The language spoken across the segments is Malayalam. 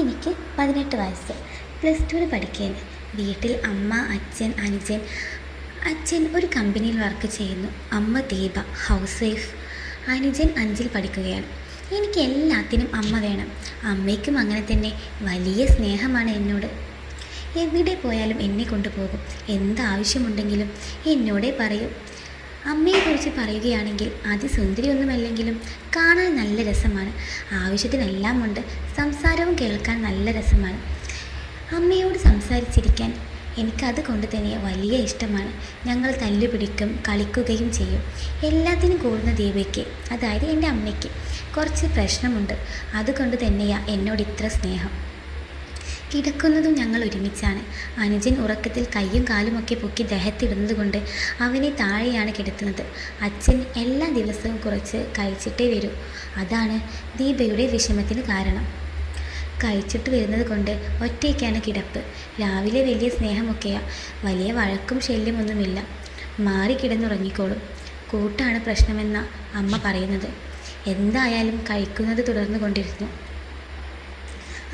എനിക്ക് പതിനെട്ട് വയസ്സ്. പ്ലസ് ടുവിൽ പഠിക്കുകയാണ് വീട്ടിൽ അമ്മ അച്ഛൻ അനുജൻ. അച്ഛൻ ഒരു കമ്പനിയിൽ വർക്ക് ചെയ്യുന്നു. അമ്മ ദീപ ഹൗസ് വൈഫ് അനുജൻ അഞ്ചിൽ പഠിക്കുകയാണ്. എനിക്ക് എല്ലാത്തിനും അമ്മ വേണം. അമ്മയ്ക്കും അങ്ങനെ തന്നെ വലിയ സ്നേഹമാണ് എന്നോട്. എവിടെ പോയാലും എന്നെ കൊണ്ടുപോകും. എന്താവശ്യമുണ്ടെങ്കിലും എന്നോടേ പറയൂ. അമ്മയെക്കുറിച്ച് പറയുകയാണെങ്കിൽ അതിസുന്ദരിയൊന്നുമല്ലെങ്കിലും കാണാൻ നല്ല രസമാണ്. ആവശ്യത്തിനെല്ലാം ഉണ്ട്. സംസാരവും കേൾക്കാൻ നല്ല രസമാണ്. അമ്മയോട് സംസാരിച്ചിരിക്കാൻ എനിക്കത് കൊണ്ട് തന്നെ വലിയ ഇഷ്ടമാണ്. ഞങ്ങൾ തല്ലുപിടിക്കും കളിക്കുകയും ചെയ്യും. എല്ലാത്തിനും കൂടുന്ന ദീപയ്ക്ക് അതായത് എന്റെ അമ്മയ്ക്ക് കുറച്ച് പ്രശ്നമുണ്ട്. അതുകൊണ്ട് തന്നെയാ എന്നോട് ഇത്ര സ്നേഹം. കിടക്കുന്നതും ഞങ്ങൾ ഒരുമിച്ചാണ്. അനുജൻ ഉറക്കത്തിൽ കയ്യും കാലുമൊക്കെ പൊക്കി ദേഹത്തിടുന്നത് കൊണ്ട് അവനെ താഴെയാണ് കിടത്തുന്നത്. അച്ഛൻ എല്ലാ ദിവസവും കുറച്ച് കഴിച്ചിട്ടേ വരൂ. അതാണ് ദീപയുടെ വിഷമത്തിന് കാരണം. കഴിച്ചിട്ട് വരുന്നത് കൊണ്ട് ഒറ്റയ്ക്കാണ് കിടപ്പ്. രാവിലെ വലിയ സ്നേഹമൊക്കെയാ. വലിയ വഴക്കും ശല്യമൊന്നുമില്ല മാറി കിടന്നുറങ്ങിക്കോളും. കൂട്ടാണ് പ്രശ്നമെന്ന അമ്മ പറയുന്നത്. എന്തായാലും കഴിക്കുന്നത് തുടർന്നു കൊണ്ടിരുന്നു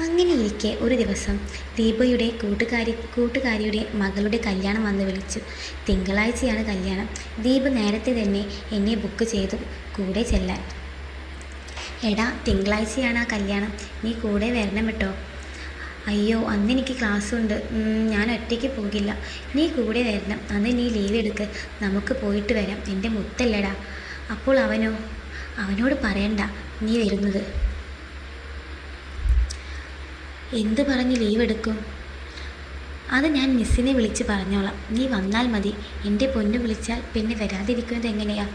അങ്ങനെ ഇരിക്കെ ഒരു ദിവസം ദീപയുടെ കൂട്ടുകാരി കൂട്ടുകാരിയുടെ മകളുടെ കല്യാണം വന്ന് വിളിച്ചു. തിങ്കളാഴ്ചയാണ് കല്യാണം. ദീപ നേരത്തെ തന്നെ എന്നെ ബുക്ക് ചെയ്തു. കൂടെ ചെല്ലാൻ. എടാ തിങ്കളാഴ്ചയാണ് ആ കല്യാണം. നീ കൂടെ വരണം കേട്ടോ. അയ്യോ അന്ന് എനിക്ക് ക്ലാസ്സുണ്ട് ഉണ്ട്. ഞാൻ ഒറ്റയ്ക്ക് പോകില്ല. നീ കൂടെ വരണം. അന്ന് നീ ലീവ് എടുക്ക്. നമുക്ക് പോയിട്ട് വരാം. എന്റെ മുത്തല്ലടാ. അപ്പോൾ അവനോ? അവനോട് പറയണ്ട. നീ വരുന്നത്. എന്ത് പറഞ്ഞ് ലീവ് എടുക്കും? അത് ഞാൻ മിസ്സിനെ വിളിച്ച് പറഞ്ഞോളാം. നീ വന്നാൽ മതി. എന്റെ പൊന്നു വിളിച്ചാൽ പിന്നെ വരാതിരിക്കുന്നത് എങ്ങനെയാ?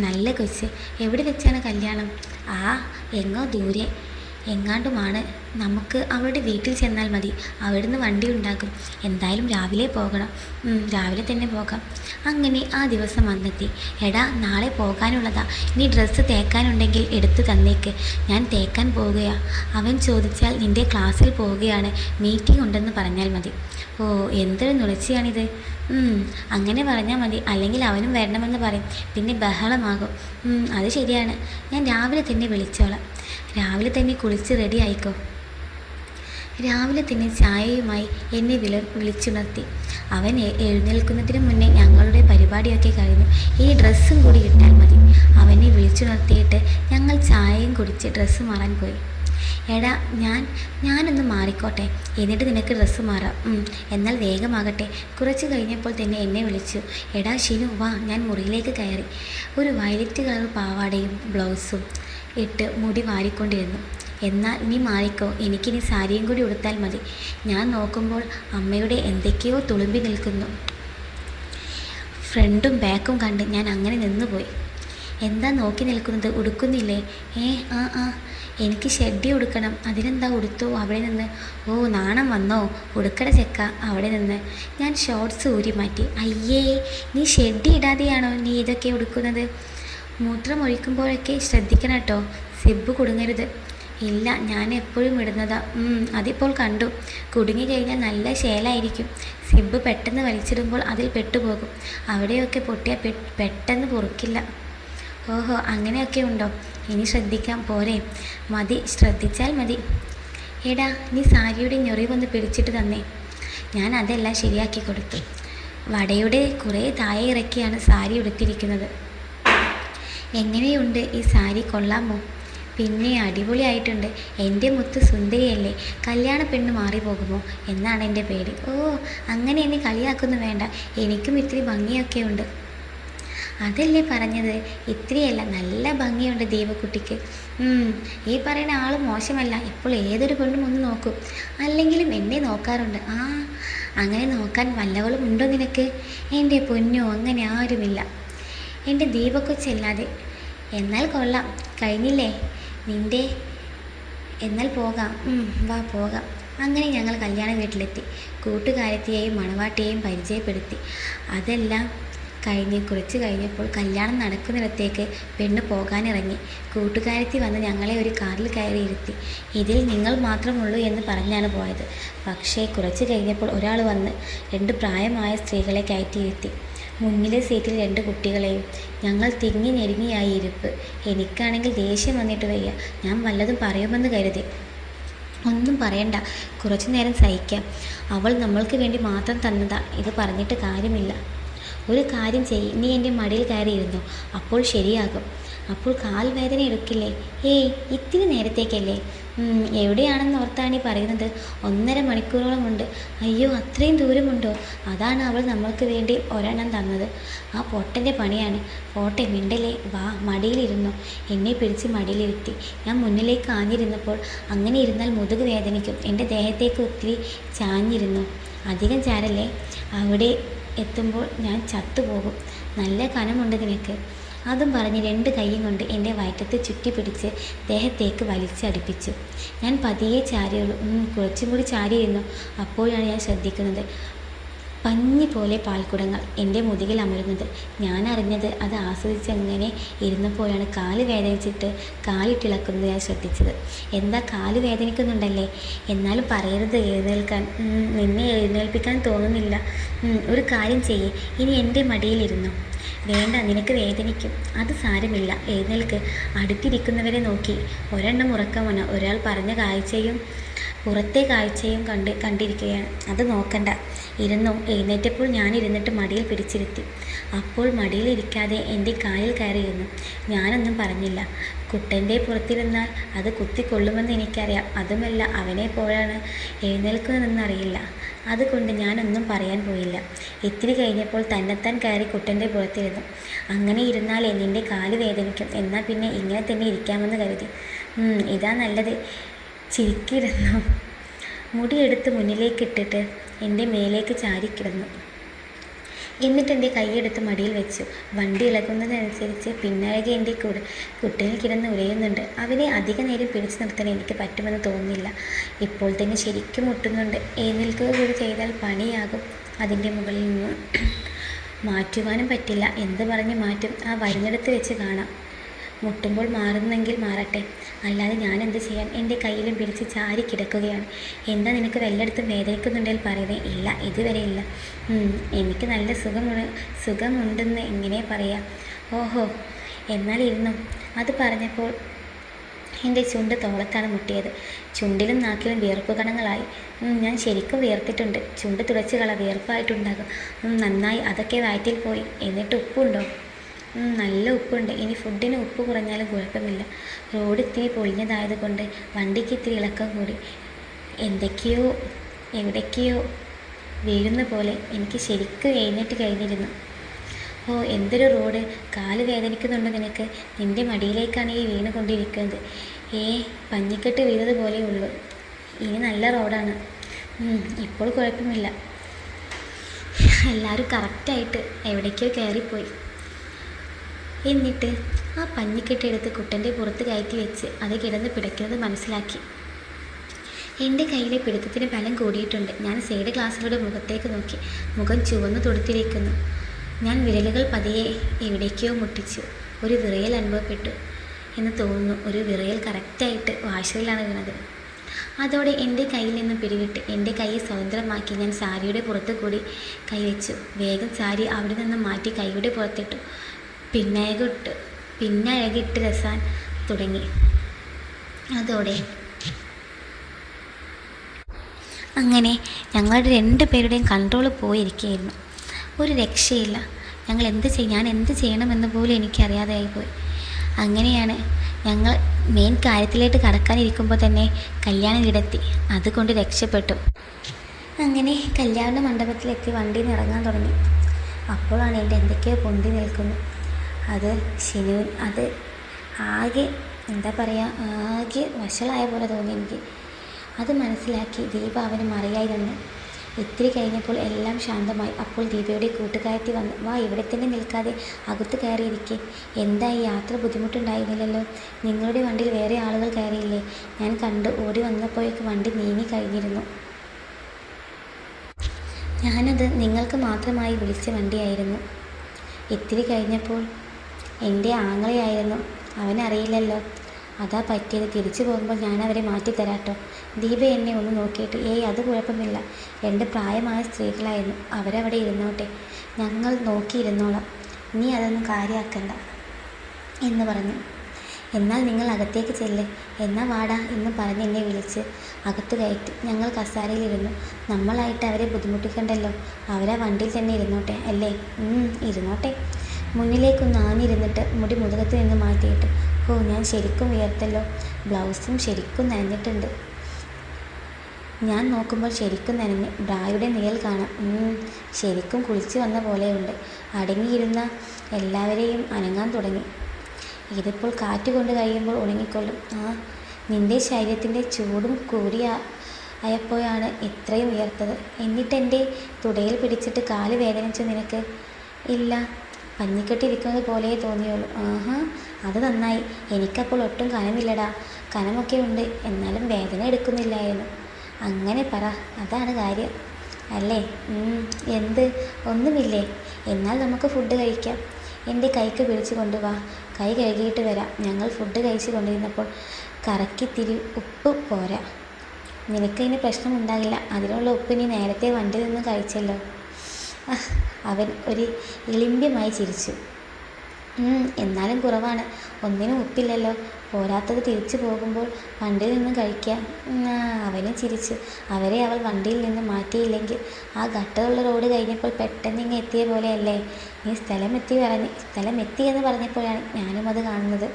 നല്ല കൊച്ച്. എവിടെ വെച്ചാണ് കല്യാണം? ആ എങ്ങോ ദൂരെ. എങ്ങാണ്ടുമാണ് നമുക്ക് അവളുടെ വീട്ടിൽ ചെന്നാൽ മതി. അവിടുന്ന് വണ്ടി ഉണ്ടാകും എന്തായാലും രാവിലെ പോകണം. രാവിലെ തന്നെ പോകാം. അങ്ങനെ ആ ദിവസം വന്നെത്തി. എടാ നാളെ പോകാനുള്ളതാ. നീ ഡ്രസ്സ് തേക്കാനുണ്ടെങ്കിൽ എടുത്തു തന്നേക്ക്. ഞാൻ തേക്കാൻ പോവുകയാ. അവൻ ചോദിച്ചാൽ നിന്റെ ക്ലാസ്സിൽ പോവുകയാണ്. മീറ്റിംഗ് ഉണ്ടെന്ന് പറഞ്ഞാൽ മതി. ഓ എന്തൊരു നുളച്ചിയാണിത് അങ്ങനെ പറഞ്ഞാൽ മതി. അല്ലെങ്കിൽ അവനും വരണമെന്ന് പറയും. പിന്നെ ബഹളമാകും. അത് ശരിയാണ്. ഞാൻ രാവിലെ തന്നെ വിളിച്ചോളാം. രാവിലെ തന്നെ കുളിച്ച് റെഡി ആയിക്കോ? രാവിലെ തന്നെ ചായയുമായി എന്നെ വിള വിളിച്ചുണർത്തി. അവൻ എഴുന്നേൽക്കുന്നതിന് മുന്നേ ഞങ്ങളുടെ പരിപാടിയൊക്കെ കഴിഞ്ഞു. ഈ ഡ്രസ്സും കൂടി ഇട്ടാൽ മതി. അവനെ വിളിച്ചുണർത്തിയിട്ട് ഞങ്ങൾ ചായയും കുടിച്ച് ഡ്രസ്സ് മാറാൻ പോയി. എടാ ഞാൻ ഞാനൊന്ന് മാറിക്കോട്ടെ. എന്നിട്ട് നിനക്ക് ഡ്രസ്സ് മാറാം. എന്നാൽ വേഗമാകട്ടെ. കുറച്ച് കഴിഞ്ഞപ്പോൾ തന്നെ എന്നെ വിളിച്ചു. എടാ ഷിനു വാ ഞാൻ മുറിയിലേക്ക് കയറി. ഒരു വയലറ്റ് കളർ പാവാടയും ബ്ലൗസും ഇട്ട് മുടി വാരിക്കൊണ്ടിരുന്നു. എന്നാൽ നീ മാറിക്കോ. എനിക്കിനി സാരിയും കൂടി ഉടുത്താൽ മതി. ഞാൻ നോക്കുമ്പോൾ അമ്മയുടെ എന്തൊക്കെയോ തുളുമ്പി നിൽക്കുന്നു. ഫ്രണ്ടും ബാക്കും കണ്ട് ഞാൻ അങ്ങനെ നിന്നുപോയി. എന്താ നോക്കി നിൽക്കുന്നത്? ഉടുക്കുന്നില്ലേ? ഏ ആ ആ. എനിക്ക് ഷെഡി ഉടുക്കണം. അതിനെന്താ ഉടുത്തോ? അവിടെ നിന്ന്. ഓ നാണം വന്നോ? ഉടുക്കട ചെക്ക. അവിടെ നിന്ന്. ഞാൻ ഷോർട്സ് ഊരി മാറ്റി അയ്യേ നീ ഷെഡി ഇടാതെയാണോ നീ ഇതൊക്കെ ഉടുക്കുന്നത്? മൂത്രം ഒഴിക്കുമ്പോഴൊക്കെ ശ്രദ്ധിക്കണം കേട്ടോ സിബ് കുടുങ്ങരുത്. ഇല്ല ഞാൻ എപ്പോഴും ഇടുന്നതാ. അതിപ്പോൾ കണ്ടു. കുടുങ്ങി കഴിഞ്ഞാൽ നല്ല ശേലായിരിക്കും. സിബ് പെട്ടെന്ന് വലിച്ചിടുമ്പോൾ അതിൽ പെട്ടുപോകും. അവിടെയൊക്കെ പൊട്ടിയാൽ പെട്ടെന്ന് പൊറുക്കില്ല. ഓഹോ അങ്ങനെയൊക്കെ ഉണ്ടോ? ഇനി ശ്രദ്ധിക്കാം. പോരെ. മതി ശ്രദ്ധിച്ചാൽ മതി. എടാ നീ സാരിയുടെ ഞൊറിവൊന്ന് പിടിച്ചിട്ട് തന്നേ. ഞാൻ അതെല്ലാം ശരിയാക്കി കൊടുത്തു. വടയുടെ കുറേ താഴെ ഇറക്കിയാണ് സാരി ഉടുത്തിരിക്കുന്നത്. എങ്ങനെയുണ്ട് ഈ സാരി? കൊള്ളാമോ? പിന്നെ അടിപൊളിയായിട്ടുണ്ട്. എന്റെ മുത്ത് സുന്ദരിയല്ലേ? കല്യാണ പെണ്ണ് മാറി പോകുമോ എന്നാണ് എന്റെ പേടി. ഓ അങ്ങനെ എന്നെ കളിയാക്കുന്നു വേണ്ട. എനിക്കും ഇത്തിരി ഭംഗിയൊക്കെ ഉണ്ട് അതല്ലേ പറഞ്ഞത്? ഇത്രയല്ല നല്ല ഭംഗിയുണ്ട് ദീപക്കുട്ടിക്ക്. ഈ പറയുന്ന ആൾ മോശമല്ല. ഇപ്പോൾ ഏതൊരു പെണ്ണും ഒന്ന് നോക്കും. അല്ലെങ്കിലും എന്നെ നോക്കാറുണ്ട്. ആ അങ്ങനെ നോക്കാൻ വല്ലവളും ഉണ്ടോ നിനക്ക്? എന്റെ പൊന്നോ അങ്ങനെ ആരുമില്ല. എന്റെ ദീപക്കൊച്ചല്ലാതെ എന്നാൽ കൊള്ളാം. കഴിഞ്ഞില്ലേ? നിന്റെ എന്നാൽ പോകാം. വാ പോകാം. അങ്ങനെ ഞങ്ങൾ കല്യാണ വീട്ടിലെത്തി. കൂട്ടുകാരത്തിയെയും മണവാട്ടിയെയും പരിചയപ്പെടുത്തി. അതെല്ലാം കഴിഞ്ഞ് കുറച്ച് കഴിഞ്ഞപ്പോൾ കല്യാണം നടക്കുന്നിടത്തേക്ക് പെണ്ണ് പോകാനിറങ്ങി. കൂട്ടുകാരത്തി വന്ന് ഞങ്ങളെ ഒരു കാറിൽ കയറി ഇരുത്തി ഇതിൽ നിങ്ങൾ മാത്രമുള്ളൂ എന്ന് പറഞ്ഞാണ് പോയത്. പക്ഷേ കുറച്ച് കഴിഞ്ഞപ്പോൾ ഒരാൾ വന്ന് രണ്ട് പ്രായമായ സ്ത്രീകളെ കയറ്റിയിരുത്തി. മുന്നിലെ സീറ്റിൽ രണ്ട് കുട്ടികളെയും. ഞങ്ങൾ തിങ്ങി ഞെരുങ്ങിയായി ഇരിപ്പ്. എനിക്കാണെങ്കിൽ ദേഷ്യം വന്നിട്ട് വയ്യ. ഞാൻ വല്ലതും പറയുമെന്ന് കരുതി. ഒന്നും പറയണ്ട. കുറച്ചു നേരം സഹിക്കാം. അവൾ നമ്മൾക്ക് വേണ്ടി മാത്രം തന്നതാ. ഇത് പറഞ്ഞിട്ട് കാര്യമില്ല. ഒരു കാര്യം ചെയ്യ്. നീ എന്റെ മടിയിൽ കയറിയിരുന്നു. അപ്പോൾ ശരിയാകും. അപ്പോൾ കാൽവേദന എടുക്കില്ലേ? ഏയ് ഇത്തിരി നേരത്തേക്കല്ലേ? എവിടെയാണെന്ന് ഓർത്താണ് ഈ പറയുന്നത്. ഒന്നര മണിക്കൂറോളമുണ്ട് അയ്യോ അത്രയും ദൂരമുണ്ടോ? അതാണ് അവൾ നമ്മൾക്ക് വേണ്ടി ഒരെണ്ണം തന്നത്. ആ പൊട്ടന്റെ പണിയാണ്. പോട്ടെ മിണ്ടലേ വാ മടിയിലിരുന്നു. എന്നെ പിടിച്ച് മടിയിലിരുത്തി. ഞാൻ മുന്നിലേക്ക് ആഞ്ഞിരുന്നപ്പോൾ അങ്ങനെ ഇരുന്നാൽ മുതുക് വേദനിക്കും. എന്റെ ദേഹത്തേക്ക് ഒത്തിരി ചാഞ്ഞിരുന്നു. അധികം ചാരല്ലേ? അവിടെ എത്തുമ്പോൾ ഞാൻ ചത്തുപോകും. നല്ല കനമുണ്ട് നിനക്ക്. അതും പറഞ്ഞ് രണ്ട് കൈയും കൊണ്ട് എന്റെ വയറ്റത്ത് ചുറ്റിപ്പിടിച്ച് ദേഹത്തേക്ക് വലിച്ചടിപ്പിച്ചു ഞാൻ പതിയെ ചാരിയുള്ളൂ. കുറച്ചും കൂടി ചാരിയിരുന്നു. അപ്പോഴാണ് ഞാൻ ശ്രദ്ധിക്കുന്നത്. പഞ്ഞി പോലെ പാൽക്കുടങ്ങൾ എന്റെ മുതുകിൽ അമരുന്നത്. ഞാൻ അറിഞ്ഞത് അത് ആസ്വദിച്ചങ്ങനെ ഇരുന്നപ്പോഴാണ് കാൽ വേദനിച്ചിട്ട് കാലിട്ടിളക്കുന്നത് ഞാൻ ശ്രദ്ധിച്ചത്. എന്താ കാൽ വേദനിക്കുന്നുണ്ടല്ലേ? എന്നാലും പറയരുത് എഴുന്നേൽക്കാൻ. നിന്നെ എഴുന്നേൽപ്പിക്കാൻ തോന്നുന്നില്ല. ഒരു കാര്യം ചെയ്യേ. ഇനി എന്റെ മടിയിലിരുന്നു? വേണ്ട നിനക്ക് വേദനിക്കും. അത് സാരമില്ല. എഴുന്നേൽക്ക്. അടുത്തിരിക്കുന്നവരെ നോക്കി. ഒരെണ്ണം ഉറക്കമാണ് ഒരാൾ പറഞ്ഞ കാഴ്ചയും പുറത്തെ കാഴ്ചയും കണ്ട് കണ്ടിരിക്കുകയാണ്. അത് നോക്കണ്ട. ഇരുന്നു? എഴുന്നേറ്റപ്പോൾ ഞാൻ ഇരുന്നിട്ട് മടിയിൽ പിടിച്ചിരുത്തി. അപ്പോൾ മടിയിലിരിക്കാതെ എന്റെ കാലിൽ കയറിയിരുന്നു. ഞാനൊന്നും പറഞ്ഞില്ല. കുട്ടന്റെ പുറത്തിരുന്നാൽ അത് കുത്തിക്കൊള്ളുമെന്ന് എനിക്കറിയാം. അതുമല്ല അവനെ പോലാണ് എഴുന്നേൽക്കുന്നതെന്നറിയില്ല. അതുകൊണ്ട് ഞാനൊന്നും പറയാൻ പോയില്ല. ഇത്തിരി കഴിഞ്ഞപ്പോൾ തന്നെത്താൻ കയറി കുട്ടന്റെ പുറത്തിരുന്നു. അങ്ങനെ ഇരുന്നാൽ എന്നിന്റെ കാൽ വേദനിക്കും. എന്നാൽ പിന്നെ ഇങ്ങനെ തന്നെ ഇരിക്കാമെന്ന് കരുതി. ഇതാ നല്ലത്. ചിരിക്കിരുന്നു മുടിയെടുത്ത് മുന്നിലേക്കിട്ടിട്ട് എന്റെ മേലേക്ക് ചാരിക്കിടന്നു. എന്നിട്ട് എന്റെ കൈയെടുത്ത് മടിയിൽ വെച്ചു. വണ്ടി ഇളകുന്നതനുസരിച്ച് പിന്നരകെ എന്റെ കൂടെ കുട്ടികൾ കിടന്ന് ഉരയുന്നുണ്ട്. അവനെ അധിക നേരം പിടിച്ചു നിർത്താൻ എനിക്ക് പറ്റുമെന്ന് തോന്നുന്നില്ല. ഇപ്പോൾ തന്നെ ശരിക്കും മുട്ടുന്നുണ്ട്. എഴുന്നേൽക്കുക കൂടി ചെയ്താൽ പണിയാകും. അതിന്റെ മുകളിൽ നിന്നും മാറ്റുവാനും പറ്റില്ല. എന്ത് പറഞ്ഞ് മാറ്റും? ആ വരുന്നിടത്ത് വെച്ച് കാണാം. മുട്ടുമ്പോൾ മാറുന്നെങ്കിൽ മാറട്ടെ. അല്ലാതെ ഞാൻ എന്ത് ചെയ്യാൻ എന്റെ കയ്യിലും പിടിച്ച് ചാരി കിടക്കുകയാണ്. എന്താ നിനക്ക് വല്ലയിടത്തും വേദനിക്കുന്നുണ്ടെങ്കിൽ പറയുന്നേ ഇല്ല ഇതുവരെ ഇല്ല. എനിക്ക് നല്ല സുഖമുണ്ട് സുഖമുണ്ടെന്ന് എങ്ങനെ പറയാം. ഓഹോ എന്നാൽ ഇരുന്നു അത് പറഞ്ഞപ്പോൾ എന്റെ ചുണ്ട് തോളത്താണ് മുട്ടിയത്. ചുണ്ടിലും നാക്കിലും വിയർപ്പ് കണങ്ങളായി. ഞാൻ ശരിക്കും വിയർത്തിട്ടുണ്ട്. ചുണ്ട് തുടച്ച് കള വിയർപ്പായിട്ടുണ്ടാകും. നന്നായി. അതൊക്കെ വയറ്റിൽ പോയി. എന്നിട്ട് ഉപ്പുണ്ടോ? നല്ല ഉപ്പുണ്ട്. ഇനി ഫുഡിന് ഉപ്പ് കുറഞ്ഞാലും കുഴപ്പമില്ല. റോഡ് ഇത്തിരി പൊളിഞ്ഞതായതുകൊണ്ട് വണ്ടിക്ക് ഇത്തിരി ഇളക്കം കൂടി. എന്തൊക്കെയോ എവിടേക്കെയോ വീഴുന്ന പോലെ എനിക്ക് ശരിക്കും എഴുന്നേറ്റ് കഴിഞ്ഞിരുന്നു. ഓ എന്തൊരു റോഡ് കാൽ വേദനിക്കുന്നുണ്ടോ നിനക്ക്? നിന്റെ മടിയിലേക്കാണ് ഈ വീണുകൊണ്ടിരിക്കുന്നത് ഏ പഞ്ഞിക്കെട്ട് വീണത് പോലെയേ ഉള്ളൂ. ഇനി നല്ല റോഡാണ് ഇപ്പോൾ കുഴപ്പമില്ല. എല്ലാവരും കറക്റ്റായിട്ട് എവിടേക്കോ കയറിപ്പോയി. എന്നിട്ട് ആ പഞ്ഞിക്കെട്ട് എടുത്ത് കുട്ടന്റെ പുറത്ത് കയറ്റി വെച്ച് അത് കിടന്ന് പിടയ്ക്കുന്നത് മനസ്സിലാക്കി. എന്റെ കയ്യിലെ പിടുത്തത്തിന് ബലം കൂടിയിട്ടുണ്ട്. ഞാൻ സൈഡ് ഗ്ലാസ്സിലൂടെ മുഖത്തേക്ക് നോക്കി. മുഖം ചുവന്നു തൊടുത്തിരിക്കുന്നു. ഞാൻ വിരലുകൾ പതിയെ എവിടേക്കോ മുട്ടിച്ചു. ഒരു വിറയൽ അനുഭവപ്പെട്ടു എന്ന് തോന്നുന്നു. ഒരു വിറയൽ കറക്റ്റായിട്ട് വാശയിലാണ് വീണത്. അതോടെ എന്റെ കയ്യിൽ നിന്ന് പിരിവിട്ട് എന്റെ കൈ സ്വതന്ത്രമാക്കി ഞാൻ സാരിയുടെ പുറത്ത് കൂടി കൈവച്ചു. വേഗം സാരി അവിടെ നിന്ന് മാറ്റി കൈയുടെ പുറത്തിട്ടു. പിന്നഴകിട്ട് പിന്നഴകിട്ട് രസാൻ തുടങ്ങി. അതോടെ. അങ്ങനെ ഞങ്ങളുടെ രണ്ട് പേരുടെയും കൺട്രോൾ പോയിരിക്കുകയായിരുന്നു ഒരു രക്ഷയില്ല. ഞങ്ങൾ എന്ത് ചെയ്യും ഞാൻ എന്ത് ചെയ്യണമെന്ന് പോലും എനിക്കറിയാതെയായി പോയി. അങ്ങനെയാണ് ഞങ്ങൾ മെയിൻ കാര്യത്തിലേക്ക് കടക്കാനിരിക്കുമ്പോൾ തന്നെ കല്യാണം കിടത്തി അതുകൊണ്ട് രക്ഷപ്പെട്ടു. അങ്ങനെ കല്യാണ മണ്ഡപത്തിലെത്തി വണ്ടിയിൽ നിന്ന് ഇറങ്ങാൻ തുടങ്ങി. അപ്പോഴാണ് എന്റെ എന്തൊക്കെയോ പൊന്തി നിൽക്കുന്നു. അത് ഷിനു അത് ആകെ എന്താ പറയുക ആകെ വഷളായ പോലെ തോന്നി എനിക്ക്. അത് മനസ്സിലാക്കി ദീപ അവന് മറിയായി നിന്ന് ഇത്തിരി കഴിഞ്ഞപ്പോൾ എല്ലാം ശാന്തമായി. അപ്പോൾ ദീപയുടെ കൂട്ടുകാരത്തി വന്ന് വാ ഇവിടെ തന്നെ നിൽക്കാതെ അകത്ത് കയറിയിരിക്കെ. എന്താ ഈ യാത്ര ബുദ്ധിമുട്ടുണ്ടായിരുന്നില്ലല്ലോ? നിങ്ങളുടെ വണ്ടിയിൽ വേറെ ആളുകൾ കയറിയില്ലേ? ഞാൻ കണ്ട് ഓടി വന്നപ്പോഴേക്ക് വണ്ടി നീങ്ങി കഴിഞ്ഞിരുന്നു. ഞാനത് നിങ്ങൾക്ക് മാത്രമായി വിളിച്ച വണ്ടിയായിരുന്നു. ഇത്തിരി കഴിഞ്ഞപ്പോൾ എന്റെ ആങ്ങളെയായിരുന്നു. അവനറിയില്ലല്ലോ. അതാ പറ്റിയത്. തിരിച്ചു പോകുമ്പോൾ ഞാൻ അവരെ മാറ്റിത്തരാട്ടോ. ദീപ എന്നെ ഒന്ന് നോക്കിയിട്ട് ഏയ് അത് കുഴപ്പമില്ല. രണ്ട് പ്രായമായ സ്ത്രീകളായിരുന്നു. അവരവിടെ ഇരുന്നോട്ടെ. ഞങ്ങൾ നോക്കിയിരുന്നോളാം. നീ അതൊന്നും കാര്യമാക്കണ്ട എന്ന് പറഞ്ഞു. എന്നാൽ നിങ്ങൾ അകത്തേക്ക് ചെല്ല്. എന്നാ വാടാ എന്ന് പറഞ്ഞ് എന്നെ വിളിച്ച് അകത്ത് കയറ്റി. ഞങ്ങൾ കസാരയിലിരുന്നു. നമ്മളായിട്ട് അവരെ ബുദ്ധിമുട്ടിക്കണ്ടല്ലോ. അവരാ വണ്ടിയിൽ തന്നെ ഇരുന്നോട്ടെ. അല്ലേ? ഇരുന്നോട്ടെ. മുന്നിലേക്കൊന്ന് ആഞ്ഞിരുന്നിട്ട് മുടി മുതുകത്ത് നിന്ന് മാറ്റിയിട്ട് ഓ ഞാൻ ശരിക്കും വിയർത്തല്ലോ. ബ്ലൗസും ശരിക്കും നനഞ്ഞിട്ടുണ്ട്. ഞാൻ നോക്കുമ്പോൾ ശരിക്കും നനഞ്ഞ് ബ്രായുടെ നിഴൽ കാണാം. ശരിക്കും കുളിച്ചു വന്ന പോലെയുണ്ട്. അടങ്ങിയിരുന്ന എല്ലാവരെയും അനങ്ങാൻ തുടങ്ങി. ഇതിപ്പോൾ കാറ്റ് കൊണ്ട് കഴിയുമ്പോൾ ഉണങ്ങിക്കൊള്ളും. ആ നിന്റെ ശരീരത്തിന്റെ ചൂടും കൂടിയ ആയപ്പോഴാണ് ഇത്രയും ഉയർത്തത് എന്നിട്ടെന്റെ തുടയിൽ പിടിച്ചിട്ട് കാൽ വേദനിച്ചു നിനക്ക് ഇല്ല. പഞ്ഞിക്കെട്ടിരിക്കുന്നത് പോലെ തോന്നിയുള്ളൂ. ആഹാ അത് നന്നായി. എനിക്കപ്പോൾ ഒട്ടും കനമില്ലടാ. കനമൊക്കെ ഉണ്ട് എന്നാലും വേദന എടുക്കുന്നില്ലായിരുന്നു. അങ്ങനെ പറ. അതാണ് കാര്യം. അല്ലേ? എന്ത്? ഒന്നുമില്ലേ? എന്നാൽ നമുക്ക് ഫുഡ് കഴിക്കാം. എന്റെ കൈക്ക് പിടിച്ചു കൊണ്ടുവാ കൈ കഴുകിയിട്ട് വരാം. ഞങ്ങൾ ഫുഡ് കഴിച്ചു കൊണ്ടിരുന്നപ്പോൾ കറക്കിത്തിരി ഉപ്പ് പോരാ. നിനക്കതിന് പ്രശ്നമുണ്ടാകില്ല. അതിനുള്ള ഉപ്പ് നീ നേരത്തെ വണ്ടിയിൽ നിന്ന് കഴിച്ചല്ലോ. അവൻ ഒരു ഇളിമ്പ്യമായി ചിരിച്ചു. എന്നാലും കുറവാണ്. ഒന്നിനും ഉപ്പില്ലല്ലോ പോരാത്തത് തിരിച്ചു പോകുമ്പോൾ വണ്ടിയിൽ നിന്ന് കഴിക്കാം. അവനും ചിരിച്ചു. അവരെ അവൾ വണ്ടിയിൽ നിന്ന് മാറ്റിയില്ലെങ്കിൽ ആ ഘട്ടമുള്ള റോഡ് കഴിഞ്ഞപ്പോൾ പെട്ടെന്ന് ഇങ്ങ് എത്തിയ പോലെയല്ലേ? നീ സ്ഥലം എത്തി പറഞ്ഞ് സ്ഥലം എന്ന് പറഞ്ഞപ്പോഴാണ് ഞാനും അത് കാണുന്നത്.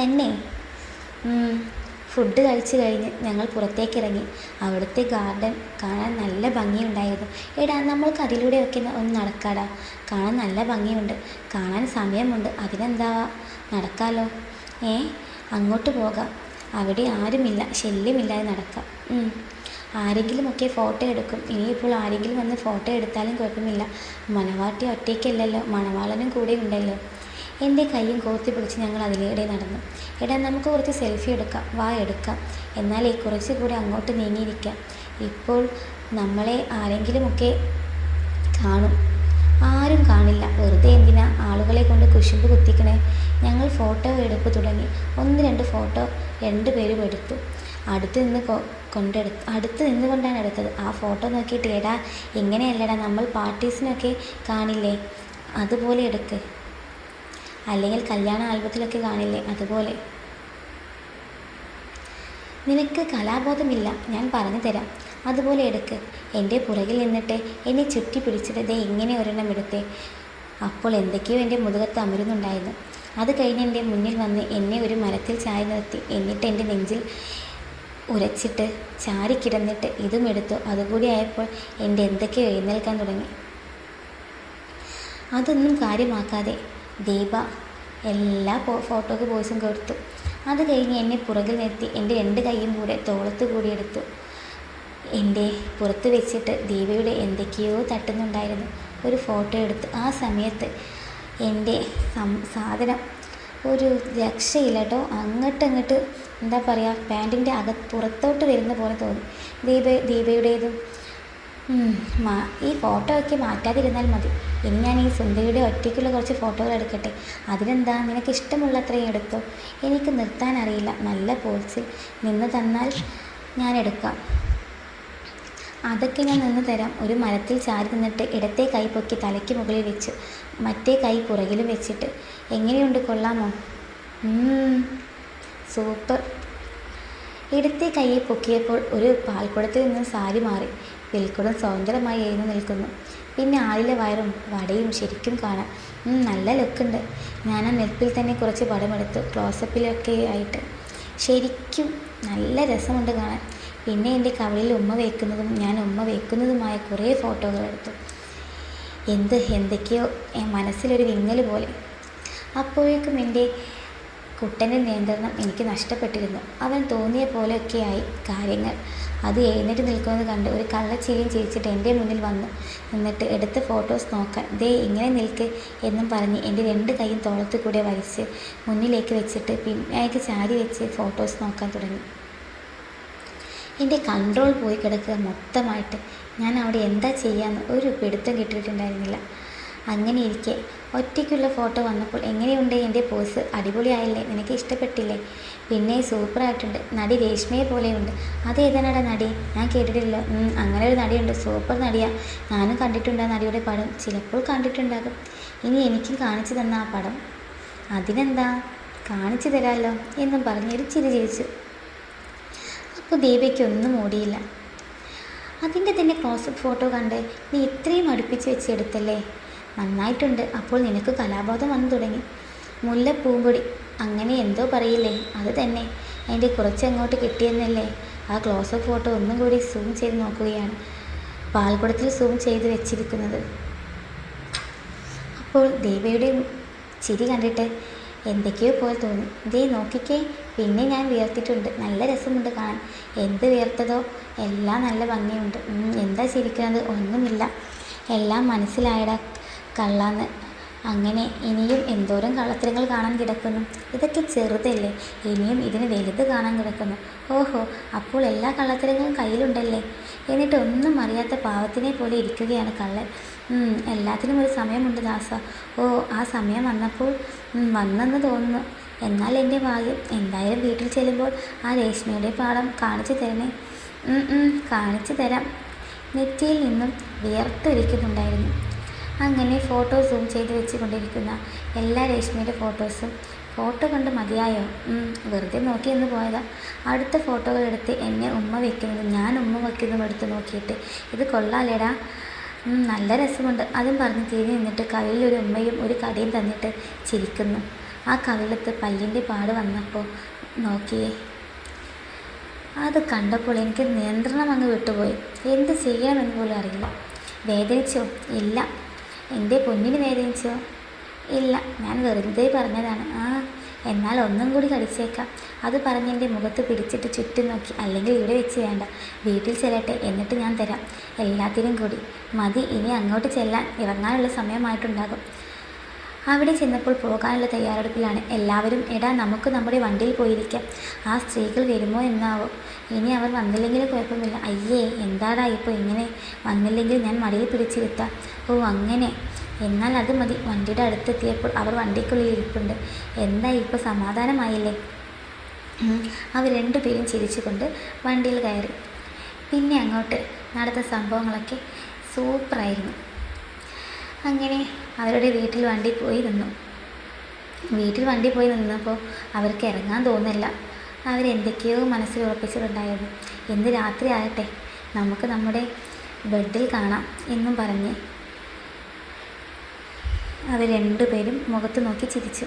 തന്നെ? ഫുഡ് കഴിച്ചു കഴിഞ്ഞ് ഞങ്ങൾ പുറത്തേക്ക് ഇറങ്ങി അവിടുത്തെ ഗാർഡൻ കാണാൻ നല്ല ഭംഗിയുണ്ടായിരുന്നു. എടാ നമ്മൾക്ക് അതിലൂടെയൊക്കെ ഒന്ന് നടക്കാടാ. കാണാൻ നല്ല ഭംഗിയുണ്ട്. കാണാൻ സമയമുണ്ട്. അതിനെന്താ? നടക്കാലോ? ഏ അങ്ങോട്ട് പോകാം. അവിടെ ആരുമില്ല. ശല്യമില്ലാതെ നടക്കാം. ആരെങ്കിലും ആരെങ്കിലുമൊക്കെ ഫോട്ടോ എടുക്കും. ഇനിയിപ്പോൾ ആരെങ്കിലും വന്ന് ഫോട്ടോ എടുത്താലും കുഴപ്പമില്ല. മണവാട്ടി ഒറ്റയ്ക്കല്ലല്ലോ. മണവാളനും കൂടെ ഉണ്ടല്ലോ. എന്റെ കൈയും കോർത്തി പിടിച്ച് ഞങ്ങൾ അതിലൂടെ നടന്നു. എടാ നമുക്ക് കുറച്ച് സെൽഫി എടുക്കാം. വാ എടുക്കാം. എന്നാൽ എന്നാലേ കുറച്ചുകൂടി അങ്ങോട്ട് നീങ്ങിയിരിക്കാം. ഇപ്പോൾ നമ്മളെ ആരെങ്കിലുമൊക്കെ കാണും. ആരും കാണില്ല. വെറുതെ എന്തിനാ ആളുകളെ കൊണ്ട് കുശുമ്പ് കുത്തിക്കണേ? ഞങ്ങൾ ഫോട്ടോ എടുപ്പ് തുടങ്ങി. ഒന്ന് രണ്ട് ഫോട്ടോ രണ്ട് പേരും എടുത്തു. അടുത്ത് നിന്ന് കൊണ്ടെടു അടുത്ത് നിന്നുകൊണ്ടാണ് എടുത്തത്. ആ ഫോട്ടോ നോക്കിയിട്ട് എടാ ഇങ്ങനെയല്ലടാ നമ്മൾ പാർട്ടീസിനൊക്കെ കാണില്ലേ? അതുപോലെ എടുക്ക്. അല്ലെങ്കിൽ കല്യാണ ആൽബത്തിലൊക്കെ കാണില്ലേ അതുപോലെ. നിനക്ക് കലാബോധമില്ല ഞാൻ പറഞ്ഞു തരാം. അതുപോലെ എടുക്ക്. എന്റെ പുറകിൽ നിന്നിട്ട് എന്നെ ചുറ്റി പിടിച്ചിട്ട് ദേ ഇങ്ങനെ ഒരെണ്ണം എടുത്തേ. അപ്പോൾ എന്തൊക്കെയോ എന്റെ മുതുകത്ത് അമരുന്നുണ്ടായിരുന്നു. അത് കഴിഞ്ഞ് എന്റെ മുന്നിൽ വന്ന് എന്നെ ഒരു മരത്തിൽ ചായ നിർത്തി. എന്നിട്ട് എന്റെ നെഞ്ചിൽ ഉരച്ചിട്ട് ചാരിക്കിടന്നിട്ട് ഇതും എടുത്തു. അതുകൂടി ആയപ്പോൾ എന്റെ എന്തൊക്കെയോ എഴുന്നേൽക്കാൻ തുടങ്ങി. അതൊന്നും കാര്യമാക്കാതെ ദീപ എല്ലാ ഫോട്ടോക്ക് പോയ്സും കൊടുത്തു അത് കഴിഞ്ഞ് എന്നെ പുറകിൽ നിർത്തി എന്റെ രണ്ട് കൈയും കൂടെ തോളത്ത് കൂടി എടുത്തു. എന്റെ പുറത്ത് വെച്ചിട്ട് ദീപയുടെ എന്തൊക്കെയോ തട്ടുന്നുണ്ടായിരുന്നു. ഒരു ഫോട്ടോ എടുത്തു ആ സമയത്ത് എന്റെ സാധനം ഒരു രക്ഷയില്ല കേട്ടോ അങ്ങോട്ട് അങ്ങോട്ട് എന്താ പറയുക പാന്റിന്റെ അകത്ത് പുറത്തോട്ട് വരുന്ന പോലെ തോന്നി. ദീപ ദീപയുടേതും ഈ ഫോട്ടോ ഒക്കെ മാറ്റാതിരുന്നാൽ മതി. ഇനി ഞാൻ ഈ സുന്ദരിയുടെ ഒറ്റയ്ക്കുള്ള കുറച്ച് ഫോട്ടോകൾ എടുക്കട്ടെ. അതിനെന്താ? നിനക്ക് ഇഷ്ടമുള്ള അത്രയും എടുത്തോ? എനിക്ക് നിർത്താൻ അറിയില്ല. നല്ല പോസ്റ്റിൽ നിന്ന് തന്നാൽ ഞാൻ എടുക്കാം. അതൊക്കെ ഞാൻ നിന്ന് തരാം. ഒരു മരത്തിൽ ചാരി നിന്നിട്ട് ഇടത്തെ കൈ പൊക്കി തലയ്ക്ക് മുകളിൽ വെച്ച് മറ്റേ കൈ പുറകിലും വെച്ചിട്ട്. എങ്ങനെയുണ്ട് കൊള്ളാമോ? സൂപ്പർ ഇടത്തെ കൈയെ പൊക്കിയപ്പോൾ ഒരു പാൽക്കുടത്തിൽ നിന്ന് സാരി മാറി. വിൽക്കുടം സ്വതന്ത്രമായി എഴുന്നു നിൽക്കുന്നു. പിന്നെ ആളിലെ വയറും വടയും ശരിക്കും കാണാം. നല്ല ലുക്കുണ്ട്. ഞാൻ ആ നെൽപ്പിൽ തന്നെ കുറച്ച് പടമെടുത്തു. ക്ലോസപ്പിലൊക്കെ ആയിട്ട്. ശരിക്കും നല്ല രസമുണ്ട് കാണാൻ. പിന്നെ എന്റെ കവളിൽ ഉമ്മ വയ്ക്കുന്നതും ഞാൻ ഉമ്മ വയ്ക്കുന്നതുമായ കുറേ ഫോട്ടോകൾ എടുത്തു. എന്ത് എന്തൊക്കെയോ മനസ്സിലൊരു വിങ്ങൽ പോലെ. അപ്പോഴേക്കും എന്റെ കുട്ടന്റെ നിയന്ത്രണം എനിക്ക് നഷ്ടപ്പെട്ടിരുന്നു. അവൻ തോന്നിയ പോലെയൊക്കെയായി കാര്യങ്ങൾ. അത് എഴുന്നേറ്റ് നിൽക്കുന്നത് കണ്ട് ഒരു കള്ളച്ചിരിയും ചിരിച്ചിട്ട് എന്റെ മുന്നിൽ വന്നു. എന്നിട്ട് എടുത്ത ഫോട്ടോസ് നോക്കാൻ ദേ ഇങ്ങനെ നിൽക്ക് എന്നും പറഞ്ഞ് എന്റെ രണ്ട് കൈയും തോളത്ത് കൂടെ വലിച്ച് മുന്നിലേക്ക് വെച്ചിട്ട് പിന്നേക്ക് ചാരി വെച്ച് ഫോട്ടോസ് നോക്കാൻ തുടങ്ങി. എന്റെ കൺട്രോൾ പോയി കിടക്കുക മൊത്തമായിട്ട്. ഞാൻ അവിടെ എന്താ ചെയ്യാമെന്ന് ഒരു പിടുത്തം കിട്ടിയിട്ടുണ്ടായിരുന്നില്ല. അങ്ങനെ ഇരിക്കെ ഒറ്റയ്ക്കുള്ള ഫോട്ടോ വന്നപ്പോൾ എങ്ങനെയുണ്ട് എന്റെ പോസ് അടിപൊളിയായില്ലേ? നിനക്ക് ഇഷ്ടപ്പെട്ടില്ലേ? പിന്നെ സൂപ്പറായിട്ടുണ്ട്. നടി രേഷ്മയെ പോലെയുണ്ട്. അതേതാണടാ നടി? ഞാൻ കേട്ടിട്ടില്ല. അങ്ങനെ ഒരു നടിയുണ്ട്. സൂപ്പർ നടിയാ. ഞാനും കണ്ടിട്ടുണ്ട് ആ നടിയുടെ പടം. ചിലപ്പോൾ കണ്ടിട്ടുണ്ടാകും. ഇനി എനിക്കും കാണിച്ചു തന്ന ആ പടം. അതിനെന്താ? കാണിച്ചു തരാമല്ലോ എന്നും പറഞ്ഞൊരു ചിരി ചിരിച്ചു. അപ്പോൾ ദീപയ്ക്കൊന്നും ഓടിയില്ല. അതിന്റെ തന്നെ ക്ലോസപ്പ് ഫോട്ടോ കണ്ട് നീ ഇത്രയും അടുപ്പിച്ച് വെച്ചെടുത്തല്ലേ നന്നായിട്ടുണ്ട്. അപ്പോൾ നിനക്ക് കലാബോധം വന്നു തുടങ്ങി. മുല്ലപ്പൂമ്പൊടി അങ്ങനെ എന്തോ പറയില്ലേ? അത് തന്നെ. അതിന്റെ കുറച്ചങ്ങോട്ട് കിട്ടിയെന്നല്ലേ? ആ ക്ലോസപ്പ് ഫോട്ടോ ഒന്നും കൂടി സൂം ചെയ്ത് നോക്കുകയാണ്. പാൽക്കുടത്തിൽ സൂം ചെയ്ത് വെച്ചിരിക്കുന്നത്. അപ്പോൾ ദേവയുടെ ചിരി കണ്ടിട്ട് എന്തൊക്കെയോ പോലെ തോന്നി. ദേ നോക്കിക്കേ. പിന്നെ ഞാൻ വിയർത്തിട്ടുണ്ട്. നല്ല രസമുണ്ട് കാണാൻ. എന്ത് വിയർത്തതോ. എല്ലാം നല്ല ഭംഗിയുണ്ട്. എന്താ ചിരിക്കുന്നത്? ഒന്നുമില്ല. എല്ലാം മനസ്സിലായടാ. കള്ളാന്ന്. അങ്ങനെ ഇനിയും എന്തോരം കള്ളത്തരങ്ങൾ കാണാൻ കിടക്കുന്നു. ഇതൊക്കെ ചെറുതല്ലേ? ഇനിയും ഇതിന് വലുത് കാണാൻ കിടക്കുന്നു. ഓഹോ അപ്പോൾ എല്ലാ കള്ളത്തരങ്ങളും കയ്യിലുണ്ടല്ലേ? എന്നിട്ട് ഒന്നും അറിയാത്ത പാവത്തിനെ പോലെ ഇരിക്കുകയാണ് കള്ളൻ. എല്ലാത്തിനും ഒരു സമയമുണ്ട് ദാസ. ഓ ആ സമയം വന്നപ്പോൾ വന്നെന്ന് തോന്നുന്നു. എന്നാൽ എന്റെ ഭാഗ്യം എന്തായാലും വീട്ടിൽ ചെല്ലുമ്പോൾ ആ രേഷ്മയുടെ പാടം കാണിച്ചു തരണേ. കാണിച്ചു തരാം. നെറ്റിയിൽ നിന്നും വിയർത്തൊലിക്കുന്നുണ്ടായിരുന്നു. അങ്ങനെ ഫോട്ടോ സൂം ചെയ്ത് വെച്ച് കൊണ്ടിരിക്കുന്ന എല്ലാ രേഷ്മയുടെ ഫോട്ടോസും ഫോട്ടോ കണ്ട് മതിയായോ? വെറുതെ നോക്കി എന്ന് പോയതാ. അടുത്ത ഫോട്ടോകൾ എടുത്ത് എന്നെ ഉമ്മ വെക്കുന്നതും ഞാൻ ഉമ്മ വയ്ക്കുന്നതും എടുത്ത് നോക്കിയിട്ട്. ഇത് കൊള്ളാലേടാ നല്ല രസമുണ്ട്. അതും പറഞ്ഞ് തിരിഞ്ഞ് നിന്നിട്ട് കയ്യിൽ ഉമ്മയും ഒരു കടയും തന്നിട്ട് ചിരിക്കുന്നു. ആ കവിളത്ത് പല്ലിന്റെ പാട് വന്നപ്പോൾ നോക്കിയേ. അത് കണ്ടപ്പോൾ എനിക്ക് നിയന്ത്രണം അങ്ങ് വിട്ടുപോയി. എന്ത് ചെയ്യണമെന്ന് പോലും അറിയില്ല. വേദനിച്ചോ? ഇല്ല. എന്റെ പൊന്നിന് വേദനിച്ചോ ഇല്ല ഞാൻ വെറുതെ പറഞ്ഞതാണ്. ആ എന്നാൽ ഒന്നും കൂടി കടിച്ചേക്കാം. അത് പറഞ്ഞ് എന്റെ മുഖത്ത് പിടിച്ചിട്ട് ചുറ്റും നോക്കി. അല്ലെങ്കിൽ ഇവിടെ വെച്ച് വേണ്ട. വീട്ടിൽ ചെല്ലട്ടെ എന്നിട്ട് ഞാൻ തരാം. എല്ലാത്തിനും കൂടി. മതി ഇനി അങ്ങോട്ട് ചെല്ലാൻ. ഇറങ്ങാനുള്ള സമയമായിട്ടുണ്ടാകും. അവിടെ ചെന്നപ്പോൾ പോകാനുള്ള തയ്യാറെടുപ്പിലാണ്. എല്ലാവരും എടാ നമുക്ക് നമ്മുടെ വണ്ടിയിൽ പോയിരിക്കാം. ആ സ്ത്രീകൾ വരുമോ എന്നാവോ? ഇനി അവർ വന്നില്ലെങ്കിൽ കുഴപ്പമില്ല. അയ്യേ എന്താടാ ഇപ്പോൾ ഇങ്ങനെ? വന്നില്ലെങ്കിൽ ഞാൻ മടിയിൽ പിടിച്ചിരുത്താം. ഓ അങ്ങനെ. എന്നാൽ അത് മതി. വണ്ടിയുടെ അടുത്തെത്തിയപ്പോൾ അവർ വണ്ടിക്കുള്ളിൽ ഇരിപ്പുണ്ട്. എന്താ ഇപ്പോൾ സമാധാനമായില്ലേ? അവർ രണ്ടുപേരും ചിരിച്ചുകൊണ്ട് വണ്ടിയിൽ കയറി. പിന്നെ അങ്ങോട്ട് നടന്ന സംഭവങ്ങളൊക്കെ സൂപ്പറായിരുന്നു. അങ്ങനെ അവരുടെ വീട്ടിൽ വണ്ടി പോയി നിന്നു. വീട്ടിൽ വണ്ടി പോയി നിന്നപ്പോൾ അവർക്ക് ഇറങ്ങാൻ തോന്നില്ല. അവരെന്തൊക്കെയോ മനസ്സിൽ ഉറപ്പിച്ചിട്ടുണ്ടായിരുന്നു. എന്ത് രാത്രി ആകട്ടെ നമുക്ക് നമ്മുടെ ബെഡിൽ കാണാം എന്നും പറഞ്ഞ് അവർ രണ്ടുപേരും മുഖത്ത് നോക്കി ചിരിച്ചു.